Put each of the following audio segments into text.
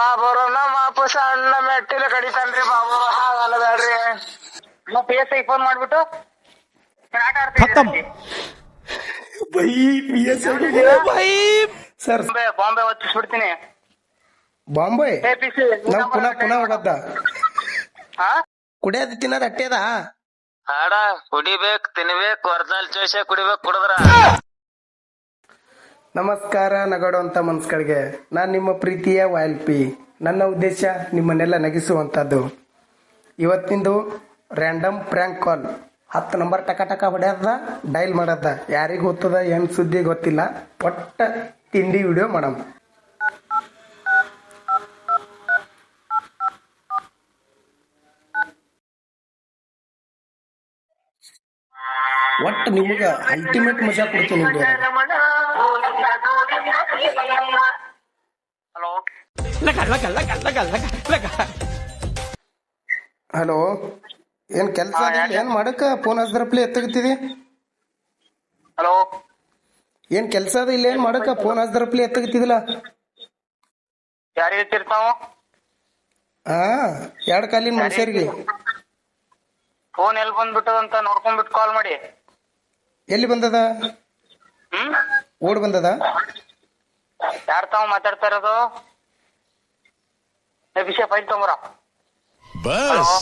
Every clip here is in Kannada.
ಬಾಬರು ನಮ್ಮ ಅಣ್ಣ ಸಣ್ಣ ಮೆಟ್ಟಿಲ ಕಡಿತಾನ್ರಿ ಬಾಬು. ಹಾಗಲ್ಲ ಬೇಡ್ರಿ. ಪಿ ಎಸ್ ಐ ಫೋನ್ ಮಾಡ್ಬಿಟ್ಟು ನಾನ್ ಆಟ ಆಡ್ತೀನಿ bye P S bye. Sir. Bombay Bombay Bombay? A P C ನಾವ್ ಪುನಃ ಪುನಃ ಹೋಗದ್ದ ಹಾ? ಕುಡಿಯೋದು ತಿನ್ನೋದು ಅಟ್ಟೆದ? ಆಡ ಕುಡಿಬೇಕು ತಿನ್ಬೇಕು ಒರಿಜಿನಲ್ ಚೋಸೆ ಕುಡಿಬೇಕು ಕುಡಿದ್ರ? ನಮಸ್ಕಾರ ನಗಡುವಂತ ಮನಸ್ಸುಗಳಿಗೆ ನಾನು ನಿಮ್ಮ ಪ್ರೀತಿಯ ವಾಯಲ್ಪಿ ನನ್ನ ಉದ್ದೇಶ ನಿಮ್ಮನ್ನೆಲ್ಲ ನಗಿಸುವಂಥದ್ದು ಇವತ್ತಿಂದು ರ್ಯಾಂಡಮ್ ಪ್ರ್ಯಾಂಕ್ ಕಾಲ್ ಹತ್ತು ನಂಬರ್ ಟಕ ಟಕ ಹೊಡ್ಯದ ಡೈಲ್ ಮಾಡದ ಯಾರಿಗೆ ಗೊತ್ತದ, ಏನ್ ಸುದ್ದಿ ಗೊತ್ತಿಲ್ಲ. ಒಟ್ಟ ತಿಂಡಿ ವಿಡಿಯೋ ಮಾಡಮ್. ಒಟ್ಟು ನಿಮಗೆ ಅಲ್ಟಿಮೇಟ್ ಮಜಾ ಕೊಡ್ತೀನಿ ಹಲೋ ಹಲೋ ಏನ್ ಕೆಲಸ ಏನ್ ಮಾಡಕ್ಕ? ಫೋನ್ ಹಚ್ದ್ರಪ್ಲೆ ಎತ್ತಗತ್ತಿದಿ? ಹಲೋ ಏನ್ ಕೆಲಸ ಅದ ಇಲ್ಲ ಏನ್ ಮಾಡಕ್ಕ? ಫೋನ್ ಹಚ್ದ್ರಪ್ಲೆ ಎತ್ತಗತ್ತಿದಿಲ್ಲ? ಯಾರಿಗೆ ಹಚ್ಚಿರ್ತಾವ ಹಾ ಎರಡ್ ಕಾಲಿನ ಮನುಷ್ಯರಿಗೆ? ಫೋನ್ ಎಲ್ಲಿ ಬಂದ್ಬಿಟ್ಟದಂತ ನೋಡ್ಕೊಂಡ್ಬಿಟ್ಟು ಕಾಲ್ ಮಾಡಿ. ಎಲ್ಲಿ ಬಂದದ? ಹ್ಮ್? ಓಡ್ ಬಂದದ? ಯಾರ ತಾವ್ ಮಾತಾಡ್ತಾ ಇರೋದು? ವಿಷಯ ಫೈಲ್ ತಗೊಂಬರ. ಬಸ್.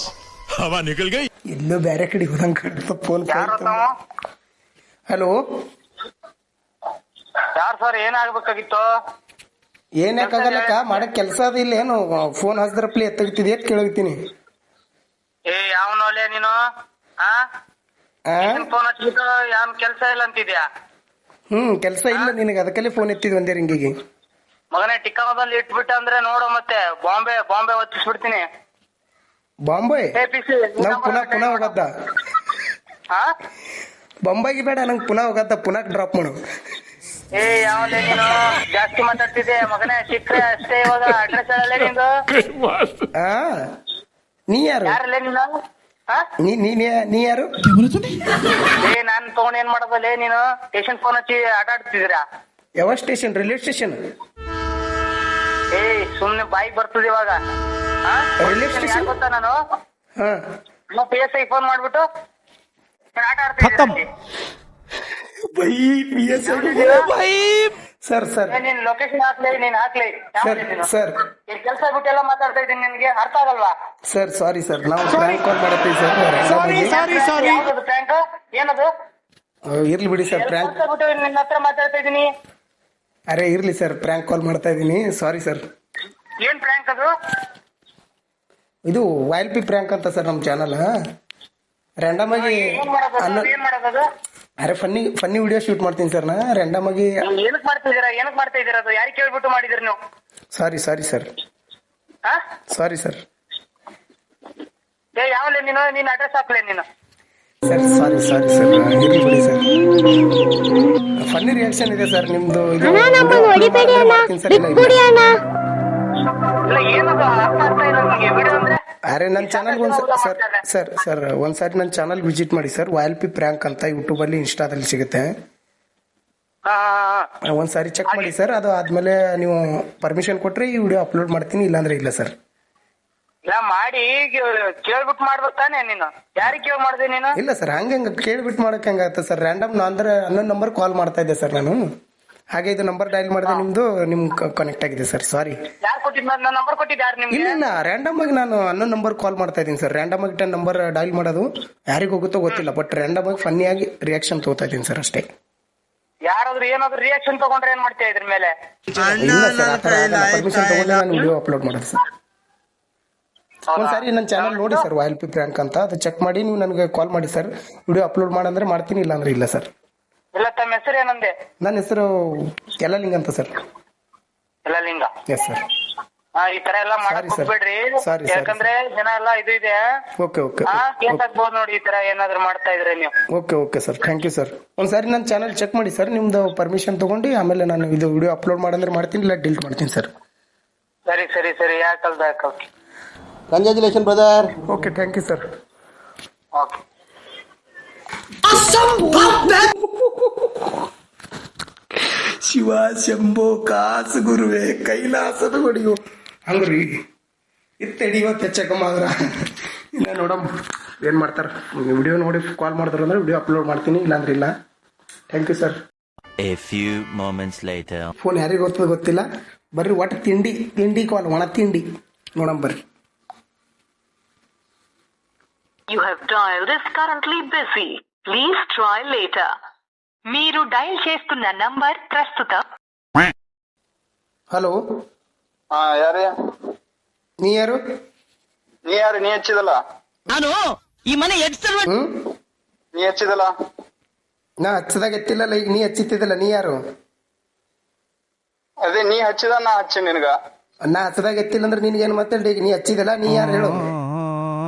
ಹವಾ ನಿಕಲ್ ಗೈ ಎಲ್ಲೋ ಬೇರೆ ಕಡೆ ಹೋದಂಗ್ ಕಂಡಿದ್ದ ಫೋನ್ ಯಾರು ತಾವು? ಹಲೋ? ಯಾರು ಸರ್ ಏನಾಗ್ಬೇಕಾಗಿತ್ತು ಏನಕ್ಕಾಗಲ್ಲಕ್ಕ ಮಾಡಕ್ ಕೆಲಸ ಅದ ಇಲ್ಲ ಏನು? ಫೋನ್ ಹಚ್ಚಿದ್ರ ಪ್ಲೇ ತೆಗಿತಿದ್ಯ ಅಂತ ಕೇಳಾಗ್ತೀನಿ. ಏ ಯಾವನೋಲೆ ನೀನು? ಆ? ಫೋನ್ ಹಚ್ಚಿಬಿಟ್ಟು ಯಾವ ಕೆಲಸ ಇಲ್ಲ ಅಂತಿದ್ಯಾ? ಹ್ಮ್ ಕೆಲಸ ಇಲ್ಲ ನಿನಗೆ. ಅದಕ್ಕಲ್ಲೇ ಫೋನ್ ಎತ್ತಿದ್ ಒಂದೇ ರಿಂಗಿಗೆ. ಮಗನೇ ಟಿಕ್ಕಮದಲ್ಲಿ ಇಟ್ಬಿಟ್ಟ ಅಂದ್ರೆ ನೋಡು ಮತ್ತೆ ಬಾಂಬೆ ಬಾಂಬೆ ಒತ್ತಿಸ್ಬಿಡ್ತೀನಿ. ಬಾಂಬೆ? ನಂಗೆ ಪುನಃ ಪುನಃ ಹೋಗದ್ದ. ಹಾ? ಬೊಂಬಾಯಿಗೆ ಬೇಡ ನಂಗೆ ಪುನಃ ಹೋಗದ್ದ. ಪುನಃ ಡ್ರಾಪ್ ಮಾಡು. ಏ ಯಾವಲೇ ನೀನು? ಜಾಸ್ತಿ ಮಾತಾಡ್ತಿದ್ದೆ. ಮಗನೇ ಸಿಕ್ಕರೆ ಅಷ್ಟೇ ಇವಾಗ. ಅಡ್ರೆಸ್ ಹೇಳಲೇ ನಿಂದು. ಹಾ ನೀ ಯಾರು? ಯಾರಲ್ಲೇ ನೀನು? ನೀ ನೀ ನೀ- ಯಾರು? ಏ ನಾನ್ ತಗೊಂಡ್ ಏನ್ ಮಾಡೋದಲ್ಲೇ ನೀನು? ಸ್ಟೇಷನ್ ಫೋನ್ ಹಚ್ಚಿ ಆಟ ಆಡ್ತಿದ್ದೀರಾ ಯಾವ ಸ್ಟೇಷನ್ ರೈಲ್ವೆ ಸ್ಟೇಷನ್ ಏ ಸುಮ್ನೆ ಬಾಯ್ ಬರ್ತದೆ ಇವಾಗ. ಹಾ? Railway station? ಗೊತ್ತಾ ನಾನು? ಹಾ. ಪಿ ಎಸ್ ಐ ಫೋನ್ ಮಾಡ್ಬಿಟ್ಟು ನಾನ್ ಆಟ by P S sir sir. ನೀನ್ ಲೊಕೇಶನ್ ಹಾಕ್ಲಿ ನೀನ್ ಹಾಕ್ಲಿ. Sir sir. ಕೆಲಸ ಬಿಟ್ಟು ಎಲ್ಲ ಮಾತಾಡ್ತಾ ಇದ್ದೀನಿ ನಿನ್ಗೆ ಅರ್ಥ ಆಗಲ್ವಾ? Sir sorry sir. ನಾವು prank call ಮಾಡತ್ತೀವಿ sir. Sorry sorry sorry prank ಏನದು? ಇರ್ಲಿ ಬಿಡಿ ಸರ್. ಪ್ರ್ಯಾಂಕ್ ಕೆಲಸ ಬಿಟ್ಟು ನಿನ್ನ ಹತ್ರ ಮಾತಾಡ್ತಾ ಇದ್ದೀನಿ. ಅರೆ ಇರ್ಲಿ ಸರ್. ಪ್ರ್ಯಾಂಕ್ ಕಾಲ್ ಮಾಡ್ತಾ ಇದ್ದೀನಿ. Sorry sir. ಏನ್ ಪ್ರ್ಯಾಂಕ್ ಅದು? ಇದು ವೈಲ್ ಪಿ ಪ್ರ್ಯಾಂಕ್ ಅಂತ ಸರ್ ನಮ್ಮ ಚಾನಲ್ ರ್ಯಾಂಡಮ್ ಆಗಿ ಏನ್ ಮಾಡೋದು ಏನ್ ಮಾಡೋದು ಅರೆ ಫನ್ನಿ ಫನ್ನಿ ವಿಡಿಯೋ ಶೂಟ್ ಮಾಡ್ತೀನಿ ಸರ್ ನಾ ರ್ಯಾಂಡಮ್ ಆಗಿ ಏನಕ್ಕೆ ಏನಕ್ ಮಾಡ್ತಾ ಇದೀರಾ? ಏನಕ್ ಮಾಡ್ತಾ ಇದೀರಾ ಅದು? ಯಾರಿಗೆ ಕೇಳ್ಬಿಟ್ಟು ಮಾಡಿದಿರಿ ನೀವು? ಸಾರಿ ಸಾರಿ ಸರ್ ಹಾ ಸಾರಿ ಸರ್ ಏ ಯಾವಲೇ ನೀನು? ನಿನ್ನ ಅಡ್ರೆಸ್ ಹಾಕ್ಲೆ ನೀನು. ಸರ್ ಸಾರಿ ಸಾರಿ ಸರ್ ಇರ್ಲಿ ಬಿಡಿ ಸರ್ ಫನ್ನಿ ರಿಯಾಕ್ಷನ್ ಇದೆ ಸರ್ ನಿಮ್ದು ಇದು. ಹೊಡಿಬೇಡಿ ಅಣ್ಣ. ಮಾಡ್ತೀನಿ ಸರ್ ಅಣ್ಣ ಬಿಟ್ಬಿಡಿ ಅಣ್ಣ. ಇಲ್ಲ ಏನದು ಅರ್ಥ ಆಗ್ತಾ ಇಲ್ಲ ನನಗೆ ವಿಡಿಯೋ ಅಂದ್ರೆ ಅರೆ ನನ್ನ ಚಾನಲ್ ಒಂದ್ ಸರ್ ಸರ್ ಸರ್ ಒಂದ್ಸಾರಿ ನನ್ನ ಚಾನಲ್ ವಿಸಿಟ್ ಮಾಡಿ ಸರ್ ವಾಯಲ್ ಪಿ ಪ್ರ್ಯಾಂಕ್ ಅಂತ ಯೂಟ್ಯೂಬ್ ಅಲ್ಲಿ ಇನ್ಸ್ಟಾದಲ್ಲಿ ಸಿಗುತ್ತೆ. ಒಂದ್ಸಾರಿ ಚೆಕ್ ಮಾಡಿ ಸರ್ ಅದು ಆದ್ಮೇಲೆ ನೀವು ಪರ್ಮಿಷನ್ ಕೊಟ್ರೆ ಈ ವಿಡಿಯೋ ಅಪ್ಲೋಡ್ ಮಾಡ್ತೀನಿ ಇಲ್ಲಾಂದ್ರೆ ಇಲ್ಲ ಸರ್ ಇಲ್ಲ ಮಾಡಿ ಕೇಳ್ಬಿಟ್ಟು ಮಾಡ್ಬೇಕು ತಾನೇ ನೀನು. ಯಾರಿಗೆ ಕೇಳಿ ಮಾಡಿದೆ ನೀನು? ಇಲ್ಲ ಸರ್ ಹಂಗೆ ಹಂಗೆ ಕೇಳ್ಬಿಟ್ಟು ಮಾಡಕ್ ಹೆಂಗಾಗುತ್ತೆ ಸರ್ ರ್ಯಾಂಡಮ್ ಅಂದ್ರೆ ಹನ್ನೊಂದು ನಂಬರ್ ಕಾಲ್ ಮಾಡ್ತಾ ಇದ್ದೆ ಸರ್ ನಾನು. ಹಾಗೆ ಇದು ನಂಬರ್ ಡೈಲ್ ಮಾಡಿದೆ ನಿಮ್ದು ನಿಮ್ ಕನೆಕ್ಟ್ ಆಗಿದೆ ಸರ್ ಸಾರಿ ಯಾರು ಕೊಟ್ಟಿದ್ ನನ್ನ ನಂಬರ್ ಕೊಟ್ಟಿದ್ದು ಯಾರು ನಿಮ್ಗೆ? ಇಲ್ಲ ಇಲ್ಲ ರ್ಯಾಂಡಮ್ ಆಗಿ ನಾನು ಅನ್ನೋ ನಂಬರ್ ಕಾಲ್ ಮಾಡ್ತಾ ಇದ್ದೀನಿ ಸರ್ ರ್ಯಾಂಡಮ್ ಆಗಿ ಟೆನ್ ನಂಬರ್ ಡೈಲ್ ಮಾಡೋದು ಯಾರಿಗೂ ಹೋಗುತ್ತೋ ಗೊತ್ತಿಲ್ಲ ಬಟ್ ರ್ಯಾಂಡಮ್ ಆಗಿ ಫನ್ನಿ ಆಗಿ ರಿಯಾಕ್ಷನ್ ತಗೋತಾ ಇದ್ದೀನಿ ಸರ್ ಅಷ್ಟೇ. ಯಾರಾದ್ರೂ ಏನಾದ್ರು ರಿಯಾಕ್ಷನ್ ತಗೊಂಡ್ರೆ ಏನ್ ಮಾಡ್ತೀಯ ಇದ್ರ ಮೇಲೆ? ಪರ್ಮಿಷನ್ ತಗೊಂಡೆ ನಾನು ವಿಡಿಯೋ ಅಪ್ಲೋಡ್ ಮಾಡೋದು ಸರ್ ಒಂದ್ಸಾರಿ ನನ್ನ ಚಾನಲ್ ನೋಡಿ ಸರ್ ವಾಯಲ್ ಪಿ ಪ್ರ್ಯಾಂಕ್ ಅಂತ. ಅದು ಚೆಕ್ ಮಾಡಿ ನೀವು ನನಗೆ ಕಾಲ್ ಮಾಡಿ ಸರ್ ವಿಡಿಯೋ ಅಪ್ಲೋಡ್ ಮಾಡಂದ್ರೆ ಮಾಡ್ತೀನಿ ಇಲ್ಲ ಅಂದ್ರೆ ಇಲ್ಲ ಸರ್ ಇಲ್ಲ ತಮ್ಮ ಹೆಸರು ಏನಂದೆ? ನನ್ನ ಹೆಸರು ಯಲಲಿಂಗ ಅಂತ ಸರ್. ಎಲ್ಲ ಲಿಂಗ ಎಸ್ ಸರ್ ಆ, ಈ ತರ ಎಲ್ಲ ಮಾಡಕ್ Sorry, sir. ಹೋಗ್ಬೇಡ್ರಿ. Sorry, sorry, ಯಾಕಂದ್ರೆ ಜನ ಎಲ್ಲ ಇದು ಇದೆ. ಓಕೆ ಓಕೆ ಆ ಕೇಸ್ ಹಾಕ್ಬೋದು ನೋಡಿ ಈ ತರ ಏನಾದ್ರು ಮಾಡ್ತಾ ಇದ್ರೆ ನೀವು. Okay okay sir thank you sir ಒಂದ್ಸಾರಿ ನನ್ನ ಚಾನಲ್ ಚೆಕ್ ಮಾಡಿ ಸರ್ ನಿಮ್ದು ಪರ್ಮಿಷನ್ ತಗೊಂಡು ಆಮೇಲೆ ನಾನು ಇದು ವಿಡಿಯೋ ಅಪ್ಲೋಡ್ ಮಾಡಂದ್ರೆ ಮಾಡ್ತೀನಿ ಇಲ್ಲ ಡಿಲೀಟ್ ಮಾಡ್ತೀನಿ ಸರ್ ಸರಿ ಸರಿ. ಸರಿ ಯಾಕಲ್ದ ಯಾಕಲ್ congratulation brother okay thank you sir okay Shiva Shambho ಕಾಸು ಗುರುವೆ ಕೈಲಾಸದ ಹೊಡಿಯು ಹಂಗ್ರಿ ಇತ್ತು ತಡಿ ಇವತ್ತು ಹೆಚ್ಚಕಮ್ಮ ಆದ್ರ. ಇನ್ನ ನೋಡಮ್ ಏನು ಮಾಡ್ತಾರೆ? ವಿಡಿಯೋ ನೋಡಿ ಕಾಲ್ ಮಾಡಿದ್ರು ಅಂದ್ರೆ ವಿಡಿಯೋ ಅಪ್ಲೋಡ್ ಮಾಡ್ತೀನಿ ಇಲ್ಲಾಂದ್ರೆ ಇಲ್ಲ. Thank you sir A few moments later. Phone ಯಾರಿಗೆ ಗೊತ್ತದ ಗೊತ್ತಿಲ್ಲ. ಬರ್ರಿ ಒಟ್ಟು ತಿಂಡಿ ತಿಂಡಿ ಕಾಲ್ ಒಣ ತಿಂಡಿ. ನೋಡಮ್ ಬರ್ರಿ. You have dialed is currently busy. Please try later. మీరు డయల్ చేస్తున్న నంబర్ ప్రస్తుతం ಹಲೋ ಹಾ ಯಾರೇ ನೀ ಯಾರು ನೀ ಯಾರು ನೀ ಹಚ್ಚಿದಲ್ಲ ಹ್ಮ್ ನೀ ಹಚ್ಚಿದಲ್ಲ ನಾ ಹಚ್ಚದಾಗ ಎತ್ತಿಲ್ಲಲ್ಲ ಈಗ ನೀ ಹಚ್ಚಿತ್ತಿದ್ದಲ್ಲ ನೀ ಯಾರು ಅದೇ ನೀ ಹಚ್ಚಿದ ನಾ ಹಚ್ಚಿ ನಿನಗ ನಾ ಹಚ್ಚದಾಗ ಎತ್ತಿಲ್ಲ ಅಂದ್ರೆ ನಿನ್ಗೇನು ಮಾತಾಡಿ ಈಗ ನೀ ಹಚ್ಚಿದಲ್ಲ ನೀ ಯಾರು ಹೇಳು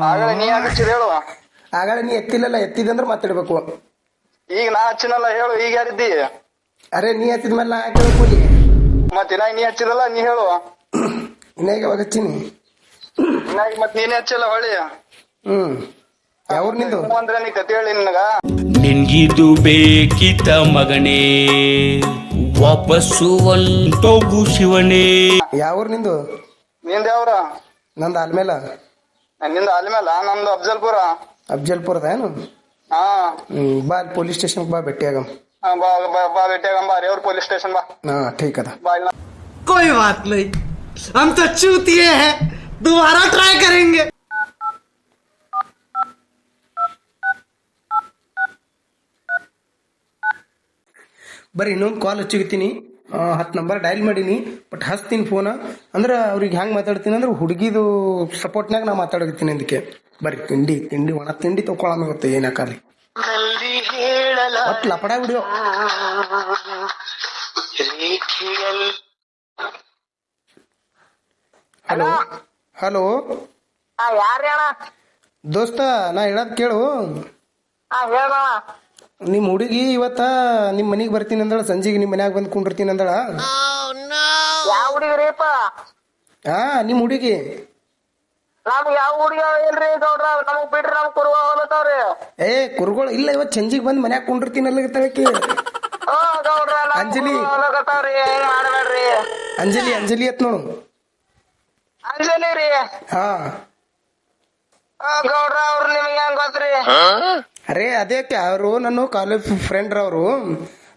ಆಗಲೇ ನೀ ಯಾಕೆ ಹಚ್ಚಿದ ಹೇಳು ಆಗಾಳೆ ನೀ ಎತ್ತಿಲ್ಲಲ್ಲ ಎತ್ತಿದಂದ್ರೆ ಮಾತಾಡ್ಬೇಕು ಈಗ ನಾ ಹಚ್ಚಿನಲ್ಲ ಹೇಳು ಈಗ ಯಾರಿದ್ದಿ? ಅರೆ ನೀ ಹಚ್ಚಿದ ಮೇಲೆ ನಾ ಯಾಕೆ ಕೂಲಿ? ಮತ್ತೆ ನಾ ನೀ ಹಚ್ಚಿದಲ್ಲ ನೀ ಹೇಳು. ಇನ್ನ ಈಗ ಯಾವಾಗ ಹಚ್ಚೀನಿ. ಇನ್ನ ಈಗ ಮತ್ ನೀನೇ ಹಚ್ಚಿಲ್ಲ ಹೊಳಿ ಹ್ಮ್. ಯಾವ್ರು ನಿಂದು? ಅಂದ್ರೆ ನೀ ಕತೆ ಹೇಳಿ ನಿನಗ. ನಿನ್ಗಿದು ಬೇಕಿತ ಮಗನೇ ವಾಪಸ್ಸು ಒಂಟೋಗು ಶಿವನೇ. ಯಾವ್ರು ನಿಂದು? ನಿಂದ ಯಾವ್ರ? ನಂದು ಆಲ್ಮೇಲ. ನಿಂದ ಅಲ್ಮೇಲ ನಮ್ದು ಅಫ್ಜಲ್ಪುರ. ಅಫ್ಜಲ್ಪುರದ ಏನು? ಹಾ ಹ್ಮ್ ಬಾ ಅಲ್ಲಿ ಪೊಲೀಸ್ ಸ್ಟೇಷನ್ಗೆ ಬಾ ಭೇಟಿಯಾಗಮ್ ಹಾ, ಬಾ ಬಾ ಬಾ ಭೇಟಿಯಾಗಂ ಬಾ ರೇವ್ರ ಪೊಲೀಸ್ ಸ್ಟೇಷನ್ ಬಾ ಹಾ ಠೀಕ್ ಅದ ಬಾ ಇಲ್ಲ कोई बात नहीं हम तो चूतिए हैं दोबारा ट्राई करेंगे ಬರ್ರಿ ಇನ್ನೊಂದು ಕಾಲ್ ಹಚ್ಚಿರ್ತೀನಿ ಹತ್ತು ನಂಬರ್ ಡಯಲ್ ಮಾಡೀನಿ ಬಟ್ ಹಚ್ತೀನಿ ಫೋನ ಅಂದ್ರೆ ಅವ್ರಿಗೆ ಹೆಂಗೆ ಮಾತಾಡ್ತೀನಿ ಅಂದ್ರೆ ಹುಡುಗಿದು ಸಪೋರ್ಟ್ನಾಗ ನಾ ಮಾತಾಡಕತ್ತೀನಿ ಅದಕ್ಕೆ ಬರ್ರಿ ತಿಂಡಿ ತಿಂಡಿ ಒಣ ತಿಂಡಿ ತಗೊಳಮ ಇವತ್ತು ಏನಾಕಾರ್ಲಿ ಒಟ್ಟು ಲಪಡ ಬಿಡಿಯೋ. ಹಲೋ? ಹಲೋ? ಹಾ ಯಾರೇ ಅಣ್ಣ ದೋಸ್ತ ನಾ ಹೇಳೋದ್ ಕೇಳು. ನಿಮ್ಮ ಹುಡುಗಿ ಇವತ್ತ ನಿಮ್ಮ ಮನೆಗೆ ಬರ್ತೀನಿ ಅಂದಳ ಸಂಜೆಗೆ ನಿಮ್ಮ ಮನ್ಯಾಗ ಬಂದು ಕುಂಡಿರ್ತೀನಿ ಅಂದಳ? ಯಾವ ಹುಡುಗಿರಿಪ್ಪ ಹಾ ನಿಮ್ಮ ಹುಡುಗಿ. ನಮ್ ಯಾವ ಹುಡುಗ ಇಲ್ರಿ ಗೌಡ್ರ? ನಮಗ್ ಬಿಡ್ರಿ ನಮ್ ಕುರುವ ಹೊಲತಾವ್ರಿ ಏ ಕುರುಗಳು ಇಲ್ಲ ಇವತ್ತು ಸಂಜೆಗೆ ಬಂದು ಮನ್ಯಾಗ ಕುಂಡಿರ್ತೀನಿ ಅಲ್ಲಗತ್ತಳಕಿ ಹಾ ಗೌಡ್ರ ಅಂಜಲಿ. ಕುರುವ ಹೊಲಕತ್ತಾವ್ರಿ ಏನ್ ಮಾಡ್ಬೇಡ್ರಿ. ಅಂಜಲಿ ಅಂಜಲಿ ಅತ್ ನೋಡು. ಅಂಜಲಿ ರೀ. ಹಾ. ಹಾ, ಗೌಡ್ರ ಅವ್ರ ನಿಮ್ಗೆ ಹೆಂಗ್ ಗೊತ್ತ್ರಿ? ಅರೇ ಅದೇ ಅವರು ನನ್ನ ಕಾಲೇಜ್ ಫ್ರೆಂಡ್ ಅವರು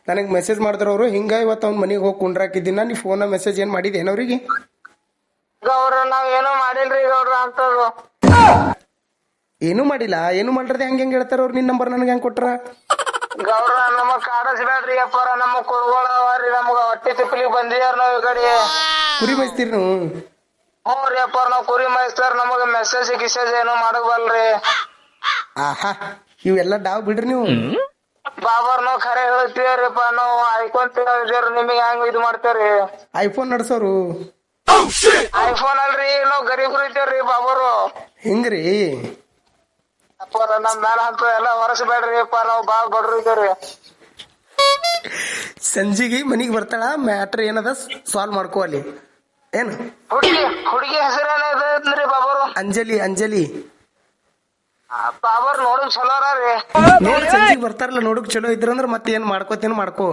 ನನಗೆ ಮೆಸೇಜ್ ಮಾಡಿದ್ರು ಅವರು ಹಿಂಗ ಇವತ್ತು ಅವ್ನ ಮನೆಗೆ ಹೋಗಿ ಕುಂಡ್ರಾಕಿದ್ದೀನ ನೀ ಫೋನ್ ಮೆಸೇಜ್ ಏನು ಮಾಡಿದ್ ಏನವ್ರಿಗೆ ಗೌಡ್ರ ನಾವ್ ಏನೂ ಮಾಡಿಲ್ರಿ ಗೌಡ್ರ ಅಂತದ್ದು ಏನು ಮಾಡಿಲ್ಲ ಏನು ಮಾಡ್ರದೆ ಹೆಂಗೆ ಹೆಂಗೆ ಹೇಳ್ತಾರ ಅವ್ರು ನಿನ್ನ ನಂಬರ್ ನನಗೆ ಹೆಂಗೆ ಕೊಟ್ರ? ಗೌರ ನಮಗ್ ಕಾಡಸ್ಬೇಡ್ರಿ ಅಪ್ಪಾರ ನಮ್ಮ ಕುರುಗಳ ಅವ್ರಿ ನಮಗ ಹೊಟ್ಟೆ ತಿಪ್ಪಲಿಗೆ ಬಂದಿದಾರ ನಾವ್ ಈ ಕಡೆ. ಕುರಿ ಮೇಯ್ಸ್ತೀರಿ ನೀವು? ಹ್ಞೂ ರೀ ಅಪ್ಪಾರ ನಾವ್ ಕುರಿ ಮೈಸ್ತಾರ ನಮಗ ಮೆಸೇಜ್ ಗಿಸೇಜ್ ಏನೂ ಮಾಡಬಲ್ರಿ ಆಹಾ. ಇವೆಲ್ಲ ಡಾವ್ ಬಿಡ್ರಿ ನೀವು. ಬಾಬರ್ ನಾವ್ ಖರೆ ಹೇಳ್ತೀವ್ರಿಪ್ಪ ನಾವು ಆಯ್ಕೊಂತೀವ್ರಿ ನಿಮಗೆ ಹೆಂಗ್ ಇದು ಮಾಡ್ತೇವ್ರಿ? ಐಫೋನ್ ನಡ್ಸೋರು. ಐಫೋನ್ ಅಲ್ರಿ ನಾವ್ ಗರೀಬ್ರು ಇದ್ದೇವ್ರಿ ಬಾಬಾರು. ಹಿಂಗ್ರಿ? ಅಪ್ಪಾರ ನಮ್ ಮ್ಯಾಲ ಅಂತ ಎಲ್ಲ ಹೊರಸ್ಬೇಡ್ರಿ ಅಪ್ಪ ನಾವ್ ಬಾಳ್ ಬಡ್ರು ಇದ್ದೇವ್ರಿ. ಸಂಜಿಗೆ ಮನಿಗ್ ಬರ್ತಾಳ ಮ್ಯಾಟ್ರ್ ಏನದ ಸಾಲ್ವ್ ಮಾಡ್ಕೋ ಅಲ್ಲಿ. ಏನು? ಹುಡುಗಿ ಹುಡುಗಿ ಹೆಸರೇನದ್ರಿ ಬಾಬರು? ಅಂಜಲಿ ಅಂಜಲಿ. ಬಾಬಾರ್ ನೋಡು ಚಲೋ ರೀ. ನೋಡಿ ಸಂಜಿಗೆ ಬರ್ತಾರಲ್ಲ ನೋಡಕ್ ಚಲೋ ಇದ್ರಂದ್ರ ಮತ್ತೆ ಏನ್ ಮಾಡ್ಕೋತೇನು ಮಾಡ್ಕೋ.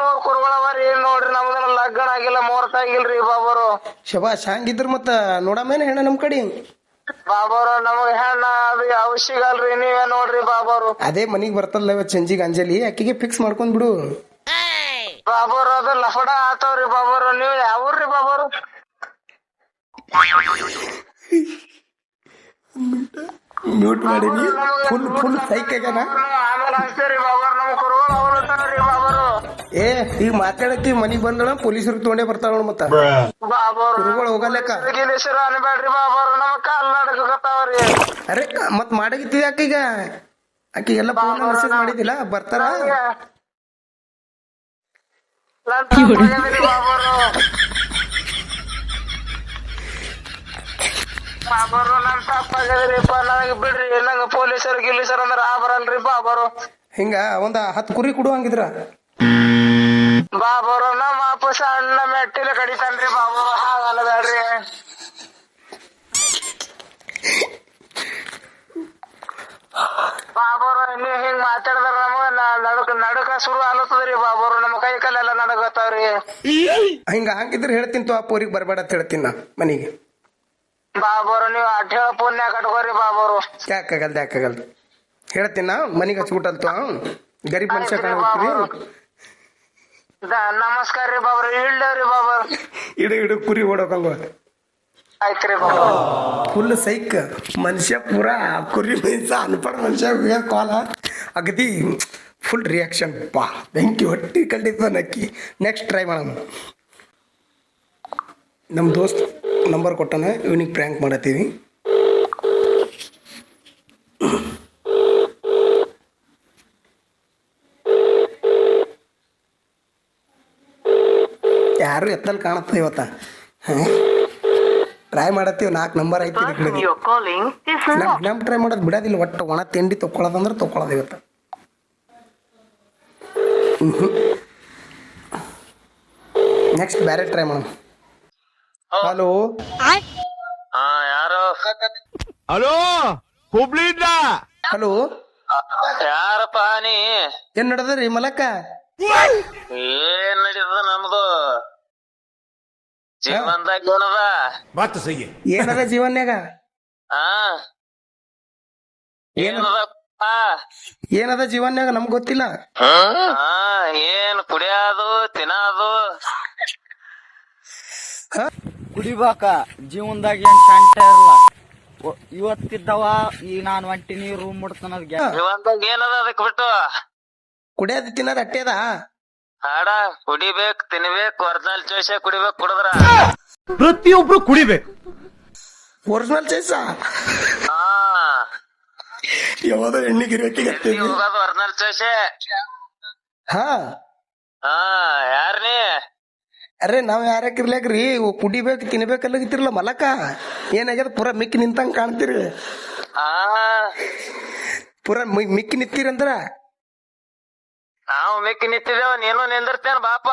ನೂರ್ ಕುರುಗಳವರಿ ನೋಡ್ರಿ ನಮ್ದನ ಲಗ್ನ ಆಗಿಲ್ಲ ಮುಹೂರ್ತ ಆಗಿಲ್ರಿ ಬಾಬಾರು. ಶಬಾಷ್ ಹಂಗಿದ್ರ ಮತ್ತ ನೋಡಮೇನ ಹೆಣ್ಣ ನಮ್ ಕಡೆ? ಬಾಬಾರು ನಮಗ್ ಹೆಣ್ಣ ಅದು ಯಾವ ಸಿಗಲ್ರಿ ನೀವೇ ನೋಡ್ರಿ ಬಾಬಾರು. ಅದೇ ಮನಿಗ್ ಬರ್ತಲ್ಲ ಇವತ್ ಸಂಜಿಗೆ ಅಂಜಲಿ ಅಕ್ಕಿಗೆ ಫಿಕ್ಸ್ ಮಾಡ್ಕೊಂಡ್ ಬಿಡು. ಬಾಬಾರು ಅದು ಲಫಡ ಆತವ್ರಿ ಬಾಬಾರು. ನೀವ್ ಯಾವ್ರಿ ಬಾಬಾರು? ಮ್ಯೂಟ್ ಮಾಡೀನಿ ಫುಲ್ ಫುಲ್ ಸೈಕ್ ಆಗ್ಯಾನ ಆಮೇಲೆ ಹಚ್ತೇರಿ ಬಾಬಾರು ನಮ್ ಕುರುಗಳು ಏ ಈಗ ಮಾತಾಡಕ್ಕೆ ಮನಿಗ್ ಬಂದಳ, ಪೊಲೀಸರು ತೊಗೊಂಡೇ ಬರ್ತಾಳ ನೋಡ್ ಮತ್ತ. ಗುರುಗಳು ನಡ್ಕತಾವ್ರಿ ಅರೆ ಮತ್ ಮಾಡಗಿತ್ತಿದ ಆಕೀಗ. ಆಕಿಗೆಲ್ಲ ಫೋನ್ ಮೆಸೇಜ್ ಮಾಡಿದಿಲ್ಲ ಬರ್ತಾರ ನನ್ ತಪ್ಪಾಗ್ಯದ್ರಿ ಬಾಬಾರು ನನ್ನ ನನ್ ತಪ್ಪಾಗ್ಯದ್ರಿಪ್ಪ ನನಗೆ ಬಿಡ್ರಿ. ನಂಗ ಪೊಲೀಸರು ಗಿಲೀಸರು ಅಂದ್ರ ಆ ಬರಲ್ರಿ ಬಾಬಾರು. ಹಿಂಗ ಒಂದ ಹತ್ ಕುರಿ ಕೊಡು ಹಂಗಿದ್ರ? ಬಾಬಾರು ನಮ್ಮ ವಾಪಸ್ ಅಣ್ಣ ಮೆಟ್ಟಿಲ ಕಡಿತಾನ್ರಿ ಬಾಬು. ಹಾಗಲ್ಲ ಬೇಡ್ರಿ ಬಾಬಾರು ನೀವ್ ಹಿಂಗ್ ಮಾತಾಡಿದ್ರ ನಮಗ ನಡಕ ನಡಕ ಶುರು ಆಲತ್ತದ್ರಿ ಬಾಬರು. ನಮ್ಮ ಕೈ ಕಾಲೆಲ್ಲ ನನಗತ್ತಾವ್ರಿ ಹಿಂಗ ಹಾಕಿದ್ರೆ ಹೇಳ್ತೀನಿ ತೋ ಆ ಪೋರಿಗೆ ಬರಬೇಡ ಅಂತ ಹೇಳ್ತೀನಿ ನಾ ಮನೆಗೆ. ಬಾಬೋರು ನೀವು ಅಟ್ ಹೇಳ ಪುಣ್ಯ ಕಟ್ಕೋರಿ ಬಾಬರು. ಯಾಕಾಗಲ್ದ ಯಾಕಾಗಲ್ದ? ಹೇಳ್ತೀನಿ? ಮನೆಗೆ ಹಚ್ಬಿಟ್ಟಲ್ತು ಗರೀಬ್ ಮನುಷ್ಯ ಕಾಣ್ತೀರಿ ನಮಸ್ಕಾರ ರೀ ಬಾಬರು. ಇಳ್ದವ್ರಿ ಬಾಬರು. ಇಡು ಇಡು ಕುರಿ ಓಡೋಕಂಗ ಆಯ್ತ್ರಿ ಬಾಬೋರು. Full psych. ಮನುಷ್ಯ ಪೂರ ಕುರಿ ಮನುಷ್ಯ ಅನ್ಪಡ ಮನುಷ್ಯ ಕಾಲ. ಅಗದಿ ಫುಲ್ ರಿಯಾಕ್ಷನ್ ಪಾ ಬೆಂಕಿ ಹೊಟ್ಟಿ ಕಂಡಿದ್ದ ನಕ್ಕಿ. ನೆಕ್ಸ್ಟ್ ಟ್ರೈ ಮಾಡೋಣ. ನಮ್ಮ ದೋಸ್ತ್ ನಂಬರ್ ಕೊಟ್ಟಾನ ಇವನಿಗೆ ಪ್ರ್ಯಾಂಕ್ ಮಾಡತ್ತೀವಿ ಯಾರು ಎತ್ತಲ್ ಕಾಣತ್ತ ಇವತ್ತ? ಟ್ರೈ ಮಾಡತ್ತೀವಿ ನಾಲ್ಕು ನಂಬರ್ ಐತಿ ನಮ್ಮ ಟ್ರೈ ಮಾಡೋದು ಬಿಡೋದಿಲ್ಲ ಒಟ್ಟು ಒಣ ತಿಂಡಿ ತಗೊಳ್ಳೋದಂದ್ರೆ ತಗೊಳ್ಳೋದು ಇವತ್ತು. ನೆಕ್ಸ್ಟ್ ಬೇರೆ ಟ್ರೈ ಮಾಡೋಣ. ಹಲೋ? ಹಾ ಯಾರು? ಹಲೋ ಹುಬ್ಳಿಯಿಂದ? ಹಲೋ? ಯಾರಪ್ಪ ನೀ? ಏನ್ ನಡದ್ರಿ ಮಲಕ್ಕ? ಏನ್ ನಡೀತದ ನಮ್ದು? ಜೀವನದಾಗ ಏನದ? ಬಾತ್ ಸಹಿ ಏನದ ಜೀವನ್ಯಾಗ? ಆ? ಏನದ ಏನದ ಜೀವನ್ಯಾಗ ನಮ್ಗ್ ಗೊತ್ತಿಲ್ಲ. ಹಾ ಏನ್ ಕುಡಿಯೋದು ತಿನ್ನೋದು ಕುಡಿಬೇಕ ಜೀವನದಾಗ ಏನ್ ಶಾಂತ ಇರಲ್ಲ. ಒ- ಇವತ್ತಿದ್ದವ ಈಗ ನಾನ್ ಹೊಂಟಿನಿ ರೂಮ್ ಮುಡ್ತಾನ ಜೀವನದಾಗ ಏನದ ಅದಕ್ ಬಿಟ್ಟು? ಕುಡಿಯೋದು ತಿನ್ನೋದು ಅಟ್ಟೆದ ಹಾಡ ಕುಡಿಬೇಕು ತಿನ್ಬೇಕ್ ಒರಿಜಿನಲ್ ಚೋಯ್ಸೆ ಕುಡಿಬೇಕು ಕುಡದ್ರ. ಪ್ರತಿಯೊಬ್ರು ಕುಡಿಬೇಕು. ಒರಿಜಿನಲ್ ಚೈಸ ಹಾ. ಯಾವ್ದೋ ಎಣ್ಣೆ ಗಿರಾಕಿಗೆ ಹೋಗೋದು ಒರಿಜಿನಲ್ ಚೋಯ್ಸೆ ಹಾ. ಹಾ ಯಾರ್ನಿ? ಅರೆ ನಾವ್ ಯಾರ್ಯಾಕಿರ್ಲಾಕ್ರಿ ಕುಡಿಬೇಕು ತಿನ್ಬೇಕಲ್ಲಗಿತ್ತಿರಲ್ಲ ಮಲಕ. ಏನಾಗ್ಯದ? ಪೂರಾ ಮಿಕ್ಕಿ ನಿಂತಂಗ್ ಕಾಣ್ತೀರಿ. ಪುರ ಮಿಕ್ಕಿ ನಿಂತೀರಂದ್ರ ನಾವು ಮಿಕ್ಕಿ ನಿಂತಿದ್ದೇವ ನೀನು ನಿಂದಿರ್ತೇನ ಬಾಪ.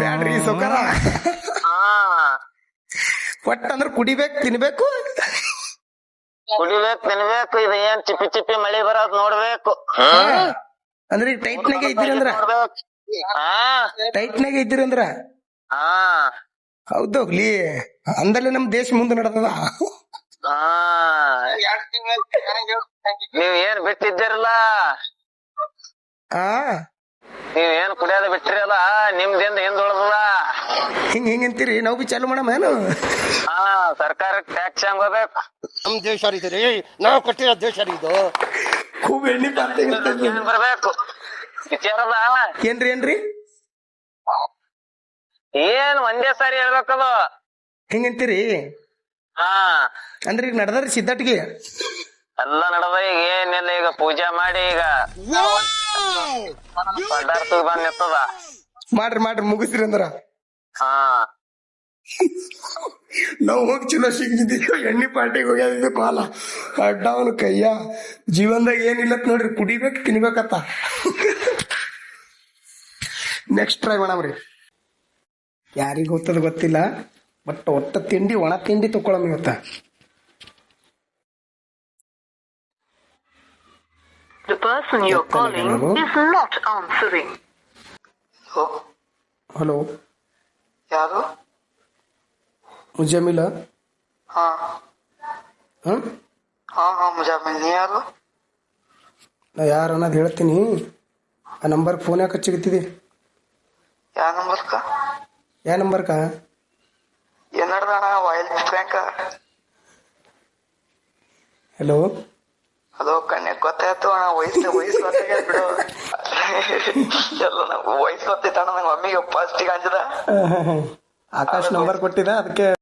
ಬ್ಯಾಡ್ರಿ ಸೌಕರ. ಒಟ್ಟ ಅಂದ್ರ ಕುಡಿಬೇಕು ತಿನ್ಬೇಕು. ಕುಡಿಬೇಕು ತಿನ್ಬೇಕು ಇದು ಏನ್ ಚಿಪ್ಪಿ ಚಿಪ್ಪಿ ಮಳಿ ಬರೋದ್ ನೋಡ್ಬೇಕು. ಅಂದ್ರೆ ಟೈಟ್ ಟೈಟ್ನಾಗೆ ಇದ್ದೀರಂದ್ರ ಅಂದ್ರ? ಟೈಟ್ನಾಗೆ ಇದ್ದಿರಂದ್ರ ಹಾ. ಹೌದೋಗ್ಲಿ ಅಂದಲ್ಲೇ ನಮ್ ದೇಶ ಮುಂದೆ ನಡೆದದ. ಹಾ. ನೀವ್ ಏನ್ ಬಿಟ್ಟಿದ್ದೀರಲ್ಲ? ಆ? ನೀವ್ ಏನ್ ಕುಡಿಯೋದ ಬಿಟ್ಟಿರಲ್ಲ? ನಿಮ್ದಿಂದ ಹಿಂದ್ ಉಳ್ದದ. ಹಿಂಗ್ ಹಿಂಗ್ ಅಂತೀರಿ? ನಾವು ಬಿ ಚಾಲು ಮಾಡಮ್ಮ ಏನು? ಹಾ ಸರ್ಕಾರ ಟ್ಯಾಕ್ಸ್ ಹೆಂಗ್ ಹೋಗ್ಬೇಕು? ನಮ್ ದೇಶ ರೀ ನಾವು ಕೊಟ್ಟಿರೋ ದೇಶ ರೀ ಇದು. खूब ಎಣ್ಣೆ ಪಾರ್ಟಿ ಏನ್ರಿ ಏನ್ರಿ? ಏನ್ ಒಂದೇ ಸಾರಿ ಹೇಳ್ಬೇಕದು. ಹಿಂಗಂತೀರಿ ಹಾ. ಅಂದ್ರೆ ಈಗ ನಡೆದ್ರಿ ಸಿದ್ದಟ್ಗೆ ಎಲ್ಲ ನಡೆದ ಈಗ ಏನಿಲ್ಲ ಈಗ ಪೂಜೆ ಮಾಡಿ ಈಗ. ಪದಾರ್ಥ ಬಂದ್ ನಿತ್ತದ ಮಾಡ್ರಿ ಮಾಡ್ರಿ ಮುಗಿಸ್ರಿ ಅಂದ್ರ. ಹಾ. ನಾವು ಹೋಗಿ ಚಲೋ ಸಿಗಿದ್ದೀವಿ ಎಣ್ಣೆ ಪಾರ್ಟಿಗೆ ಹೋಗ್ಯಾದ ಪಾಲ ಅಡ್ಡ ಅವನು ಕಯ್ಯ ಜೀವನದಾಗ ಏನಿಲ್ಲತ್ ನೋಡ್ರಿ ಕುಡಿಬೇಕು ತಿನ್ಬೇಕತ್ತ. ನೆಕ್ಸ್ಟ್ ಟ್ರೈ ರೀ ಯಾರಿಗ ಗೊತ್ತದ ಗೊತ್ತಿಲ್ಲ ಬಟ್ ಒತ್ತ ತಿಂಡಿ ಒಣ ತಿಂಡಿ ತಗೊಳಮ್ ಇವತ್ತ. The person you're calling is not answering. Hello? ಯಾರು? ಮುಜಮಿಲ? ಹಾ. ಹ್ಮ್ ಹಾ ಹಾ ಮುಜಾಮಿಲ್ ನೀ ಯಾರು? ನಾ ಯಾರು ಅನ್ನೋದು ಹೇಳ್ತೀನಿ. ಆ ನಂಬರ್ ಫೋನ್ ಯಾಕೆ ಹಚ್ಚಿಗತ್ತಿದಿ ಯಾವ ನಂಬರ್ಕ ಹಲೋ ಅದು ಕಣ್ಣೆ ಗೊತ್ತಾಯ್ತು ಅಣ್ಣ ವಯಸ್ಸು ವಯಸ್ಸು ಗೊತ್ತಾಗ್ಯದ ಬಿಡು. ಎಲ್ಲ ವಯಸ್ಸು ಗೊತ್ತಿತ್ತಣ್ಣ ನಂಗೆ ಮಮ್ಮಿಗೆ ಫಸ್ಟಿಗೆ ಅಂಜದ ಆಕಾಶ್ ನಂಬರ್ ಕೊಟ್ಟಿದ ಅದಕ್ಕೆ